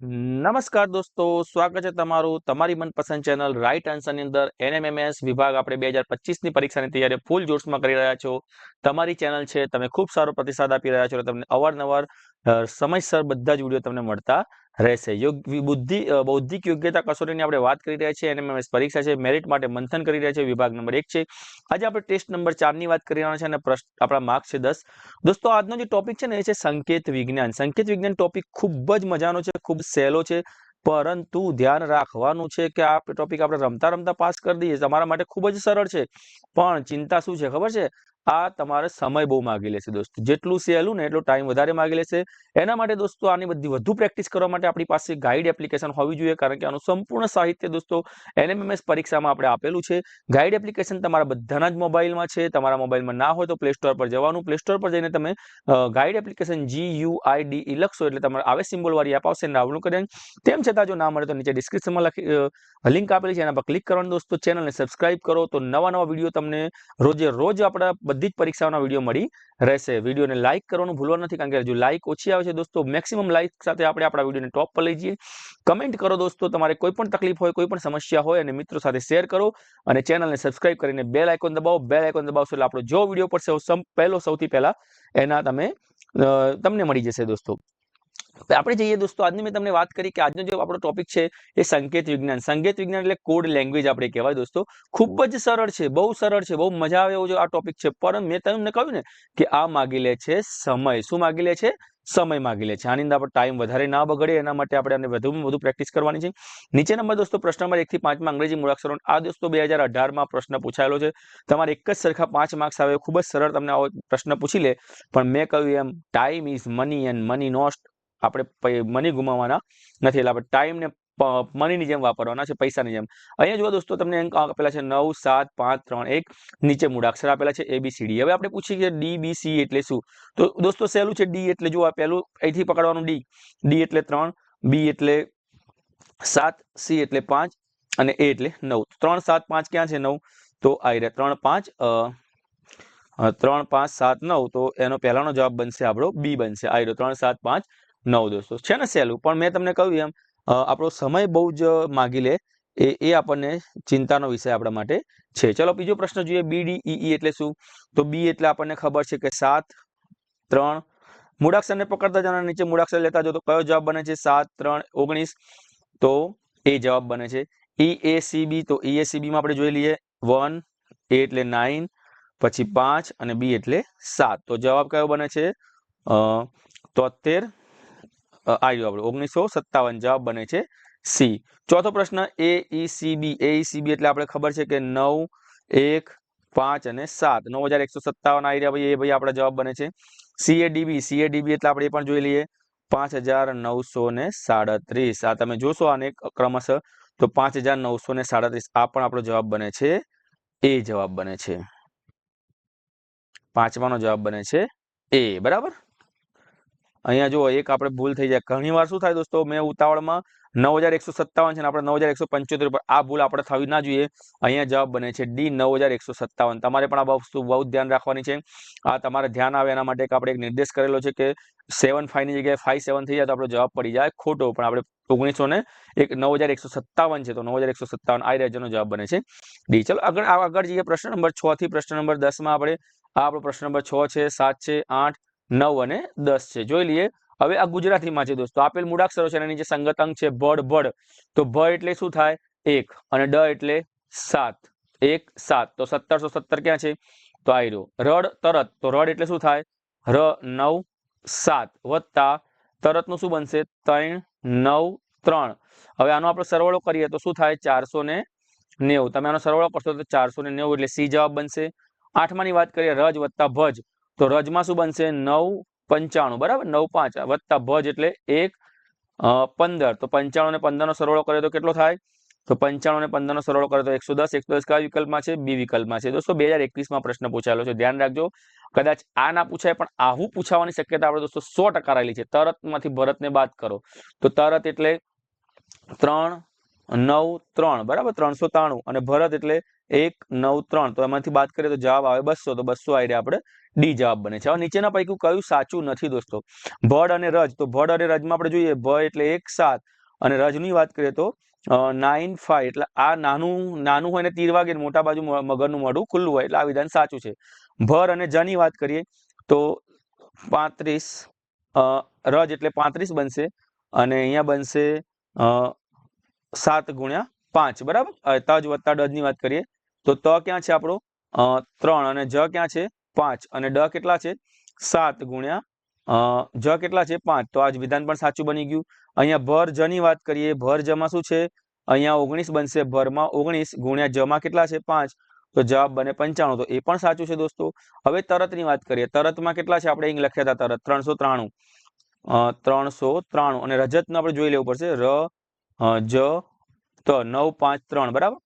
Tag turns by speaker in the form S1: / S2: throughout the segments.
S1: નમસ્કાર દોસ્તો, સ્વાગત છે તમારું તમારી મનપસંદ ચેનલ રાઈટ આન્સરની અંદર. એનએમએમએસ વિભાગ આપણે બે હજાર પચીસની પરીક્ષાની તૈયારી ફૂલ જોશમાં કરી રહ્યા છો. તમારી ચેનલ છે, તમે ખૂબ સારો પ્રતિસાદ આપી રહ્યા છો તમને અવારનવાર સમયસર બધા જ વીડિયો તમને મળતા રહેશે. બુદ્ધિ બૌદ્ધિક યોગ્યતા કસોટીની આપણે વાત કરી રહ્યા છીએ અને પરીક્ષા છે મેરિટ માટે મંથન કરી રહ્યા છે વિભાગ નંબર એક છે. આજે આપણે ટેસ્ટ નંબર ચારની વાત કરી રહ્યા છે અને પ્રશ્ન, આપણા માર્ક છે દસ. દોસ્તો, આજનો જે ટોપિક છે ને એ છે સંકેત વિજ્ઞાન. સંકેત વિજ્ઞાન ટોપિક ખૂબ જ મજાનો છે, ખૂબ સહેલો છે, પરંતુ ધ્યાન રાખવાનું છે કે આ ટોપિક આપણે રમતા રમતા પાસ કરી દઈએ. તમારા માટે ખૂબ જ સરળ છે. પણ ચિંતા શું છે ખબર છે? આ તમારે સમય બહુ માગી લેશે દોસ્તો. જેટલું સહેલું ને એટલો ટાઈમ વધારે માગી લેશે. એના માટે દોસ્તો આની બધી વધુ પ્રેક્ટિસ કરવા માટે આપણી પાસે ગાઈડ એપ્લિકેશન હોવી જોઈએ, કારણ કે આનું સંપૂર્ણ સાહિત્ય દોસ્તો એનએમએમએસ પરીક્ષામાં આપણે આપેલું છે. ગાઈડ એપ્લિકેશન તમારા બધાના જ મોબાઈલમાં છે. તમારા મોબાઈલમાં ના હોય તો પ્લે સ્ટોર પર જવાનું. પ્લે સ્ટોર પર જઈને તમે guide application G U I D લખશો એટલે તમારે આવે સિમ્બોલવાળી એપ આવશે ડાઉનલોડ કરીને તેમ છતાં જો ના મળે તો નીચે ડિસ્ક્રિપ્શનમાં લખી લિંક આપેલી છે. એના પર ક્લિક કરવાનું દોસ્તો. ચેનલને સબસ્ક્રાઇબ કરો તો નવા નવા વીડિયો તમને રોજે રોજ આપણા બધી જ પરીક્ષાઓના વીડિયો મળી રહેશે. વિડીયોને લાઇક કરવાનું ભૂલવા નથી, કારણ કે જો લાઇક ઓછી આવે છે દોસ્તો. મેક્સિમમ લાઇક સાથે આપણે આપણા વિડીયોને ટોપ પર લઈ જઈએ. કમેન્ટ કરો દોસ્તો, તમારે કોઈ પણ તકલીફ હોય, કોઈ પણ સમસ્યા હોય અને મિત્રો સાથે શેર કરો અને ચેનલને સબસ્ક્રાઇબ કરીને બેલ આઇકોન દબાવો. બેલ આઇકોન દબાવશો એટલે આપણો જો વીડિયો પડશે પહેલો, સૌથી પહેલા એના તમે તમને મળી જશે દોસ્તો. તો આપણે જઈએ દોસ્તો, આજની મેં તમને વાત કરી કે આજનો જે આપણો ટોપિક છે એ સંકેત વિજ્ઞાન. સંકેત વિજ્ઞાન એટલે કોડ લેંગ્વેજ આપણે કહેવાય દોસ્તો. ખૂબ જ સરળ છે, બહુ સરળ છે, બહુ મજા આવે એવો જો આ ટોપિક છે. પણ મેં તમને કહ્યું ને કે આ માગી લે છે સમય. શું માગી લે છે? સમય માગી લે છે. આની અંદર આપણે ટાઈમ વધારે ના બગડે એના માટે આપણે આને વધુમાં વધુ પ્રેક્ટિસ કરવાની છે. નીચે નંબર દોસ્તો, પ્રશ્ન નંબર એકથી પાંચમાં અંગ્રેજી મૂળાક્ષરો આ દોસ્તો બે હજાર અઢારમાં પ્રશ્ન પૂછાયેલો છે. તમારે એક જ સરખા પાંચ માર્ક્સ આવે, ખૂબ જ સરળ તમને આવો પ્રશ્ન પૂછી લે. પણ મેં કહ્યું એમ time is money and money નોસ્ટ આપણે મની ગુમાવવાના નથી. એટલે આપણે ટાઈમને મનીની જેમ વાપરવાના છે, પૈસાની જેમ. અહીંયા જુઓ દોસ્તો, તમને આપેલા છે, નવ, સાત, પાંચ, ત્રણ, એક. નીચે મૂળાક્ષર આપેલા છે એ બી સી ડી હવે આપણે પૂછીએ કે ડી બી સી એટલે શું? તો દોસ્તો, સહેલું છે ડી એટલે જો પહેલું અહીંથી પકડવાનું ડી ડી એટલે ત્રણ બી એટલે સાત સી એટલે પાંચ અને એ એટલે નવ. ત્રણ, સાત, પાંચ ક્યાં છે નવ? તો આ રહ્યા ત્રણ, પાંચ ત્રણ, પાંચ, સાત, નવ. તો એનો પહેલાનો જવાબ બનશે આપણો બી બનશે. આ રહ્યો ત્રણ, સાત, પાંચ નવ દોસ્તો છે ને સહેલું? પણ મેં તમને કહ્યું એમ આપણો સમય બહુ જ માગી લે, એ એ આપણને ચિંતાનો વિષય આપણા માટે છે. ચલો, બીજો પ્રશ્ન જોઈએ. બી ડી ઈ ઈ એટલે શું? તો બી એટલે આપણને ખબર છે કે સાત, ત્રણ. મૂળાક્ષરને પકડતા જવાના નીચે મૂળાક્ષર લેતા જો તો કયો જવાબ બને છે? સાત, ત્રણ, ઓગણીસ. તો એ જવાબ બને છે ઈ એ સી બી તો ઈ એ સી બીમાં આપણે જોઈ લઈએ. વન એ એટલે નાઇન પછી પાંચ અને બી એટલે સાત. તો જવાબ કયો બને છે? તોતેર અ, આ ઓગણીસો સત્તાવન જવાબ બને છે સી. ચોથો પ્રશ્ન એ ઈ સી એ સીબી એટલે આપણે ખબર છે કે નવ એક પાંચ અને સાત. નવ હજાર એકસો સત્તાવન આવી રહ્યા ભાઈ એ ભાઈ આપણા જવાબ બને છે C A D B C A D B એટલે આપણે એ પણ જોઈ લઈએ. પાંચ હજાર નવસો ને સાડત્રીસ. આ તમે જોશો આને ક્રમશઃ તો પાંચ હજાર નવસો ને સાડત્રીસ. આ પણ આપણો જવાબ બને છે એ જવાબ બને છે. પાંચમાનો જવાબ બને છે એ. બરાબર? અહીંયા જો એક આપણે ભૂલ થઈ જાય. ઘણી વાર શું થાય દોસ્તો, મેં ઉતાવળમાં નવ હજાર એકસો સત્તાવન છે આપણે નવ હજાર એકસો પંચોતેર પર, આ ભૂલ આપણે થવી ના જોઈએ. અહીંયા જવાબ બને છે ડી નવ હજાર એકસો સત્તાવન. તમારે પણ આ વસ્તુ બહુ ધ્યાન રાખવાની છે. આ તમારે ધ્યાન આવે એના માટે આપણે એક નિર્દેશ કરેલો છે કે સેવનની જગ્યાએ ફાઈવ સેવન થઈ જાય તો આપણો જવાબ પડી જાય ખોટો. પણ આપણે ઓગણીસો ને એક નવ હજાર એકસો સત્તાવન છે તો નવ હજાર એકસો સત્તાવન આ રાજ્યનો જવાબ બને છે ડી. ચલો, આગળ આગળ જઈએ પ્રશ્ન નંબર છ થી પ્રશ્ન નંબર દસમાં આપણે. આ આપણો પ્રશ્ન નંબર છ છે, સાત છે, આઠ. નવ અને દસ છે. જોઈ લઈએ. હવે આ ગુજરાતીમાં છે દોસ્તો. આપેલ મૂળાક્ષરો છે એની જે સંગત છે, ભડ ભડ. તો ભ એટલે શું થાય? એક. અને ડ એટલે સાત. એક, સાત. તો સત્તરસો સત્તર ક્યાં છે? તો આ રહ્યો રડ, તરત. તો રડ એટલે શું થાય? ર, નવ, સાત. વત્તા તરતનું શું બનશે? ત્રણ, નવ, ત્રણ. હવે આનો આપણે સરવાળો કરીએ તો શું થાય? ચારસો ને નેવું. તમે આનો સરવાળો કરશો તો ચારસો ને નેવું એટલે સી જવાબ બનશે. આઠમાની વાત કરીએ. રજ વત્તા ભજ. તો રજમાં શું બનશે? નવ પંચાણું, બરાબર? નવ પાંચ વત્તા ભજ એટલે એક પંદર. તો પંચાણું ને પંદરનો સરવાળો કરે તો કેટલો થાય? તો પંચાણું ને પંદરનો સરવાળો કરે તો એકસો દસ. એકસો દસ કયા વિકલ્પમાં છે? બી વિકલ્પમાં છે. દોસ્તો બે હજાર એકવીસમાં પ્રશ્ન પૂછાયેલો છે. ધ્યાન રાખજો. કદાચ આ ના પૂછાય, પણ આવું પૂછાવાની શક્યતા આપણે દોસ્તો સો ટકા રહેલી છે. તરતમાંથી ભરતને બાદ કરો. તો તરત એટલે ત્રણ, નવ, ત્રણ, બરાબર? ત્રણસો ત્રાણું અને ભરત એટલે એક, નવ, ત્રણ. તો એમાંથી બાદ કરીએ તો જવાબ આવે બસો. તો બસો આઈડિયા આપણે. ડી જવાબ બને છે. હવે નીચેના પૈકી કયું સાચું નથી દોસ્તો? ભડ અને રજ. તો ભડ અને રજમાં આપણે જોઈએ. ભ એટલે એક, સાત. અને રજની વાત કરીએ તો નાઇન ફાઈવ એટલે આ નાનું નાનું હોય ને તીર વાગે મોટા બાજુ મગરનું મોઢું ખુલ્લું હોય. એટલે આ વિધાન સાચું છે. ભર અને જની વાત કરીએ તો પાંત્રીસ રજ એટલે પાંત્રીસ બનશે. અને અહીંયા બનશે સાત ગુણ્યા પાંચ. બરાબર? તજ વત્તા ડજની વાત કરીએ. તો ત ક્યાં છે આપણો? ત્રણ અને જ ક્યાં છે? પાંચ. અને ડ કેટલા છે? સાત ગુણ્યા જ કેટલા છે? પાંચ. તો આજ વિધાન પણ સાચું બની ગયું. અહીંયા ભર જની વાત કરીએ, ભર જમાં શું છે? અહીંયા ઓગણીસ બનશે. ભરમાં ઓગણીસ ગુણ્યા જમાં કેટલા છે? પાંચ. તો જવાબ બને પંચાણું. તો એ પણ સાચું છે દોસ્તો. હવે તરતની વાત કરીએ. તરતમાં કેટલા છે? આપણે અહીં લખ્યા હતા તરત. ત્રણસો ત્રાણું. ત્રણસો ત્રાણું. અને રજતનું આપણે જોઈ લેવું પડશે. ર જ, ત. નવ, પાંચ, ત્રણ. બરાબર?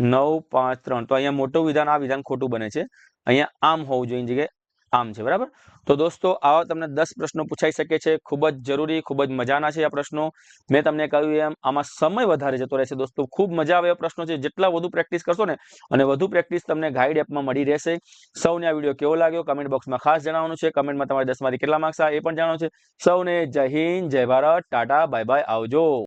S1: નવ પાંચ ત્રણ. તો અહીંયા મોટું વિધાન, આ વિધાન ખોટું બને છે. અહીંયા આમ હોવું જોઈએ જગ્યાએ આમ છે, બરાબર? તો દોસ્તો, આવા તમને દસ પ્રશ્નો પૂછાઈ શકે છે. ખૂબ જ જરૂરી, ખૂબ જ મજાના છે આ પ્રશ્નો. મેં તમને કહ્યું એમ, આમાં સમય વધારે જતો રહેશે દોસ્તો. ખૂબ મજા આવે એવા પ્રશ્નો છે. જેટલા વધુ પ્રેક્ટિસ કરશો ને, અને વધુ પ્રેક્ટિસ તમને ગાઈડ એપમાં મળી રહેશે. સૌને આ વીડિયો કેવો લાગ્યો? કમેન્ટ બોક્સમાં ખાસ જણાવવાનું છે. કમેન્ટમાં તમારે દસમાંથી કેટલા માર્ક્સ આ એ પણ જણાવવાનું છે. સૌને જય હિન્દ, જય ભારત. Tata, bye bye. આવજો.